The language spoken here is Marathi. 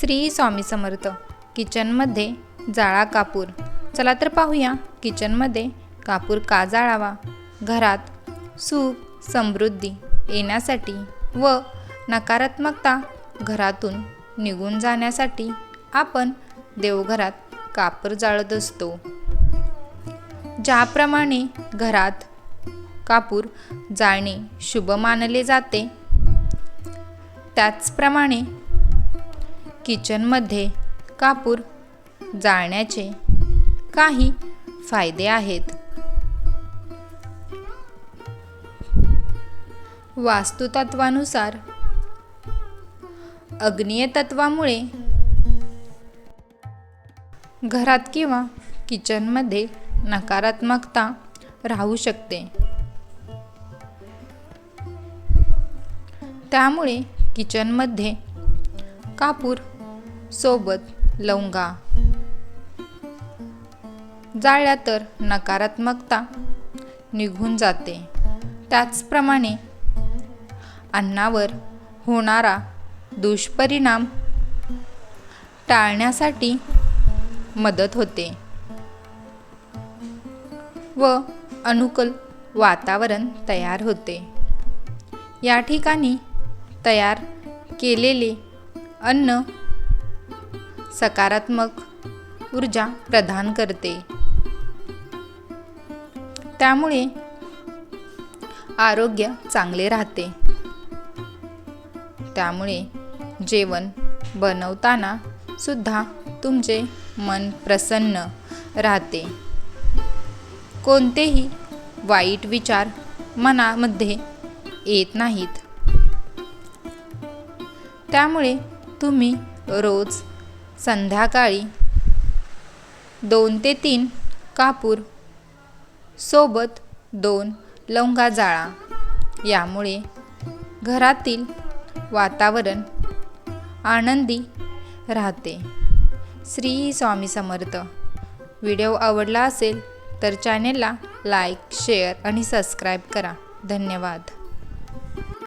श्री स्वामी समर्थ. किचनमध्ये जाळा कापूर. चला तर पाहूया किचनमध्ये कापूर का जाळावा? घरात सुख समृद्धी येण्यासाठी व नकारात्मकता घरातून निघून जाण्यासाठी आपण देवघरात कापूर जाळत असतो. ज्याप्रमाणे घरात कापूर जाळणे शुभ मानले जाते त्याचप्रमाणे किचनमध्ये कापूर जाळण्याचे काही फायदे आहेत. वास्तुतत्वानुसार अग्नीय तत्वामुळे घरात किंवा किचनमध्ये नकारात्मकता राहू शकते. त्यामुळे किचनमध्ये कापूर सोबत लवंगा. जाळल्या तर नकारात्मकता निघून जाते. त्याचप्रमाणे अन्नावर होणारा दुष्परिणाम टाळण्यासाठी मदत होते. व अनुकूल वातावरण तयार होते. या ठिकाणी तयार केलेले अन्न सकारात्मक ऊर्जा प्रदान करते. त्यामुळे आरोग्य चांगले राहते. त्यामुळे जेवण बनवताना सुद्धा तुमचे मन प्रसन्न राहते. कोणतेही वाईट विचार मनामध्ये येत नाहीत. त्यामुळे तुम्ही रोज संध्याकाळी. दोन ते तीन कापूर. सोबत दोन लवंगा जाळा. यामुळे घरातील वातावरण आनंदी राहते. श्री स्वामी समर्थ. व्हिडिओ आवडला असेल तर चॅनेलला लाईक शेअर आणि सबस्क्राईब करा. धन्यवाद.